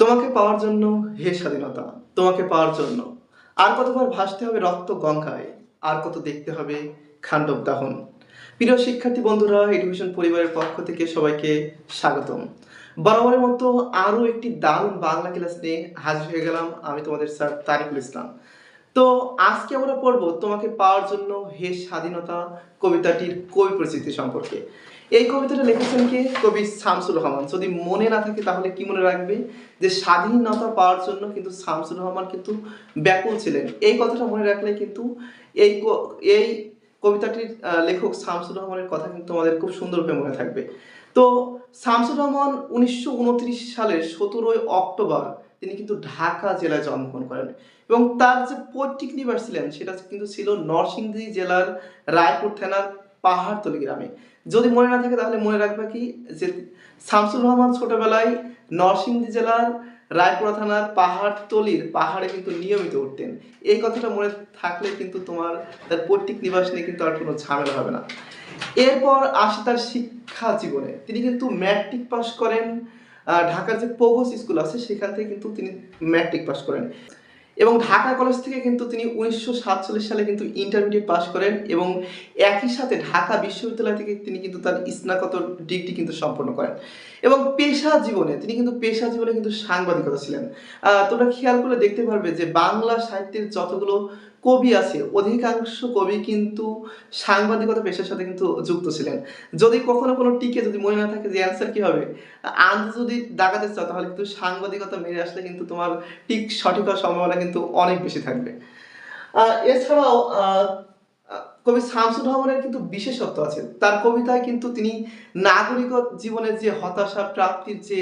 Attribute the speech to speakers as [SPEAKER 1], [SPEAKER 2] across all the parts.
[SPEAKER 1] তোমাকে পাওয়ার জন্য হে স্বাধীনতা, তোমাকে পাওয়ার জন্য। আর কতবার ভাসতে হবে রক্ত গঙ্গায়, আর কত দেখতে হবে খান্ডব দাহন। প্রিয় শিক্ষার্থী বন্ধুরা, এডুকেশন পরিবারের পক্ষ থেকে সবাইকে স্বাগতম। বরাবরের মতো আরও একটি দারুণ বাংলা ক্লাস নিয়ে হাজির হয়ে গেলাম আমি তোমাদের স্যার তারিকুল ইসলাম। তো আজকে আমরা পড়ব তোমাকে পাওয়ার জন্য হে স্বাধীনতা কবিতাটির কবি পরিচিতি সম্পর্কে। এই কবিতাটা লিখেছেন কে? কবি শামসুর রহমান। যদি মনে না থাকে তাহলে কি মনে রাখবে? যে স্বাধীনতা পাওয়ার জন্য কিন্তু শামসুর রহমান কিন্তু ব্যাকুল ছিলেন। এই কথাটা মনে রাখলে কিন্তু এই এই কবিতাটির লেখক শামসুর রহমানের কথা কিন্তু আমাদের খুব সুন্দরভাবে মনে থাকবে। তো শামসুর রহমান উনিশশো উনত্রিশ সালের সতেরোই অক্টোবর তিনি কিন্তু ঢাকা জেলায় জন্মগ্রহণ করেন। এবং তার যে পৈতৃক নিবাস ছিলেন, সেটা কিন্তু ছিল নরসিংদী জেলার রায়পুর থানার পাহাড়তলি গ্রামে। যদি মনে না থাকে, তাহলে মনে রাখবে কি, যে শামসুর রহমান ছোটবেলায় নরসিংদী জেলার রায়পুরা থানার পাহাড়তলির পাহাড়ে কিন্তু নিয়মিত উঠতেন। এই কথাটা মনে থাকলে কিন্তু তোমার, তার পৈতৃক নিবাস নিয়ে কিন্তু আর কোনো ঝামেলা হবে না। এরপর আসে তার শিক্ষা জীবনে। তিনি কিন্তু ম্যাট্রিক পাস করেন ঢাকার যে পগস স্কুল আছে, সেখান থেকে কিন্তু তিনি ম্যাট্রিক পাস করেন। এবং ঢাকা কলেজ থেকে কিন্তু তিনি উনিশশো সাতচল্লিশ সালে কিন্তু ইন্টারমিডিয়েট পাস করেন এবং একই সাথে ঢাকা বিশ্ববিদ্যালয় থেকে তিনি কিন্তু তার স্নাতকোত্তর ডিগ্রি কিন্তু সম্পন্ন করেন। এবং পেশা জীবনে, তিনি কিন্তু পেশা জীবনে কিন্তু সাংবাদিকতা ছিলেন। তোমরা খেয়াল করলে দেখতে পারবে যে বাংলা সাহিত্যের যতগুলো কবি আছে, অধিকাংশ কবি কিন্তু সাংবাদিকতা পেশার সাথে কিন্তু যুক্ত ছিলেন। যদি কখনো কোনো টিকে যদি মনে না থাকে যে অ্যান্সার কি হবে আন যদি ডাকাতে চাও, তাহলে কিন্তু সাংবাদিকতা মেরে আসলে কিন্তু তোমার টিক সঠিক হওয়ার সম্ভাবনা কিন্তু অনেক বেশি থাকবে। এছাড়াও কবি শামসুর রহমানের কিন্তু বিশেষত্ব আছে। তার কবিতায় কিন্তু তিনি নাগরিক জীবনের যে হতাশা, প্রাপ্তির যে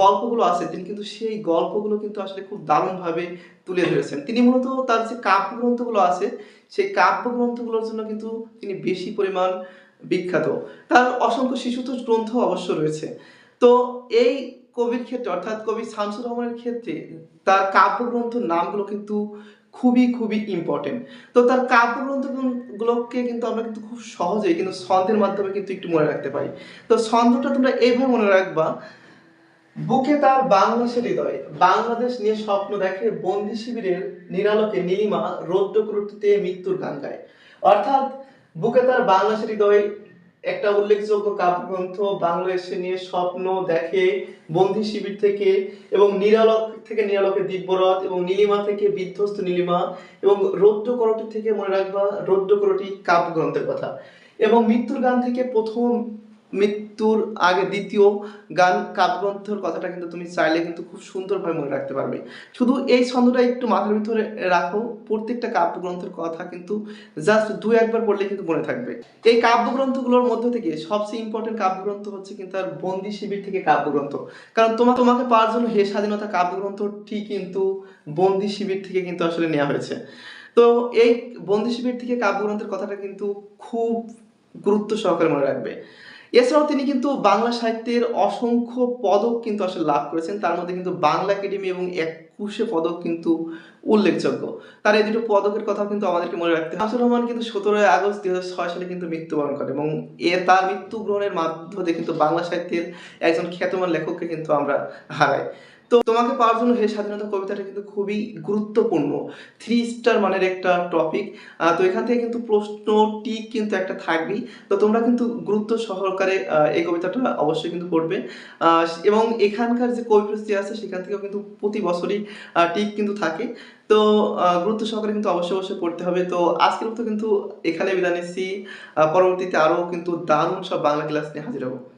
[SPEAKER 1] গল্পগুলো আছে, তিনি কিন্তু সেই গল্পগুলো কিন্তু আসলে খুব দারুণভাবে তুলে ধরেছেন। তিনি মূলত তার যে কাব্যগ্রন্থগুলো আছে, সেই কাব্যগ্রন্থগুলোর জন্য কিন্তু তিনি বেশি পরিমাণ বিখ্যাত। তার অসংখ্য শিশুতোষ গ্রন্থ অবশ্য রয়েছে। তো এই কবির ক্ষেত্রে, অর্থাৎ কবি শামসুর রহমানের ক্ষেত্রে, তার কাব্যগ্রন্থ নামগুলো কিন্তু খুবই খুবই ইম্পর্টেন্ট তো তার কাব্যগ্রন্থগুলোকে কিন্তু আমরা কিন্তু খুব সহজেই কিন্তু ছন্দের মাধ্যমে কিন্তু একটু মনে রাখতে পারি। তো ছন্দটা তোমরা এইভাবে মনে রাখবা, বুকে তার বাংলাদেশের হৃদয়, বাংলাদেশ নিয়ে স্বপ্ন দেখে বন্দি শিবিরের নিরালোকে নীলিমা রৌদ্র মৃত্যুর গান গায় অর্থাৎ বুকে তার বাংলাদেশের হৃদয় একটা উল্লেখযোগ্য কাব্যগ্রন্থ বাংলাদেশে নিয়ে স্বপ্ন দেখে, বন্দি শিবির থেকে এবং নিরালক থেকে নিরালকের দিব্যরথ এবং নীলিমা থেকে বিধ্বস্ত নীলিমা এবং রৌদ্র করটি থেকে মনে রাখবা, রৌদ্র করটি কাব্যগ্রন্থের কথা এবং মৃত্যুর গান থেকে প্রথম মৃত্যুর আগে দ্বিতীয় গান কাব্যগ্রন্থের কথাটা কিন্তু তুমি চাইলে কিন্তু খুব সুন্দরভাবে মনে রাখতে পারবে। শুধু এই ছন্দটা একটু মাথার ভিতরে রাখো, প্রত্যেকটা কাব্যগ্রন্থের কথা কিন্তু জাস্ট দু একবার পড়লে কিন্তু মনে থাকবে। এই কাব্যগ্রন্থগুলোর মধ্যে থেকে সবচেয়ে ইম্পর্টেন্ট কাব্যগ্রন্থ হচ্ছে কিন্তু আর বন্দি শিবির থেকে কাব্যগ্রন্থ। কারণ তোমার তোমাকে পাওয়ার জন্য হে স্বাধীনতা কাব্যগ্রন্থটি কিন্তু বন্দি শিবির থেকে কিন্তু আসলে নেওয়া হয়েছে। তো এই বন্দি শিবির থেকে কাব্যগ্রন্থের কথাটা কিন্তু খুব গুরুত্ব সহকারে মনে রাখবে। এছাড়াও তিনি কিন্তু বাংলা সাহিত্যের অসংখ্য পদক কিন্তু আসলে লাভ করেছেন। তার মধ্যে কিন্তু বাংলা একাডেমি এবং একুশে পদক কিন্তু উল্লেখযোগ্য। তার এই দুটো পদকের কথা কিন্তু আমাদেরকে মনে রাখতে হবে। রহমান কিন্তু সতেরোই আগস্ট দুই হাজার ছয় সালে কিন্তু মৃত্যুবরণ করে এবং এ তার মৃত্যু গ্রহণের মাধ্যমে কিন্তু বাংলা সাহিত্যের একজন খ্যাতমান লেখককে কিন্তু আমরা হারাই। তো তোমাকে পাওয়ার জন্য হে স্বাধীনতা কবিতাটা কিন্তু খুবই গুরুত্বপূর্ণ। থ্রি স্টার মানের একটা টপিক তো এখান থেকে কিন্তু প্রশ্নটি কিন্তু একটা থাকবেই। তো তোমরা কিন্তু গুরুত্ব সহকারে এই কবিতাটা অবশ্যই কিন্তু পড়বে। এবং এখানকার যে কবি প্রস্তুতি আছে, সেখান থেকেও কিন্তু প্রতি বছরই টিক কিন্তু থাকে। তো গুরুত্ব সহকারে কিন্তু অবশ্যই অবশ্যই পড়তে হবে। তো আজকের মতো কিন্তু এখানে বিদায় নিচ্ছি। পরবর্তীতে আরও কিন্তু দারুণ সব বাংলা ক্লাস নিয়ে হাজির হব।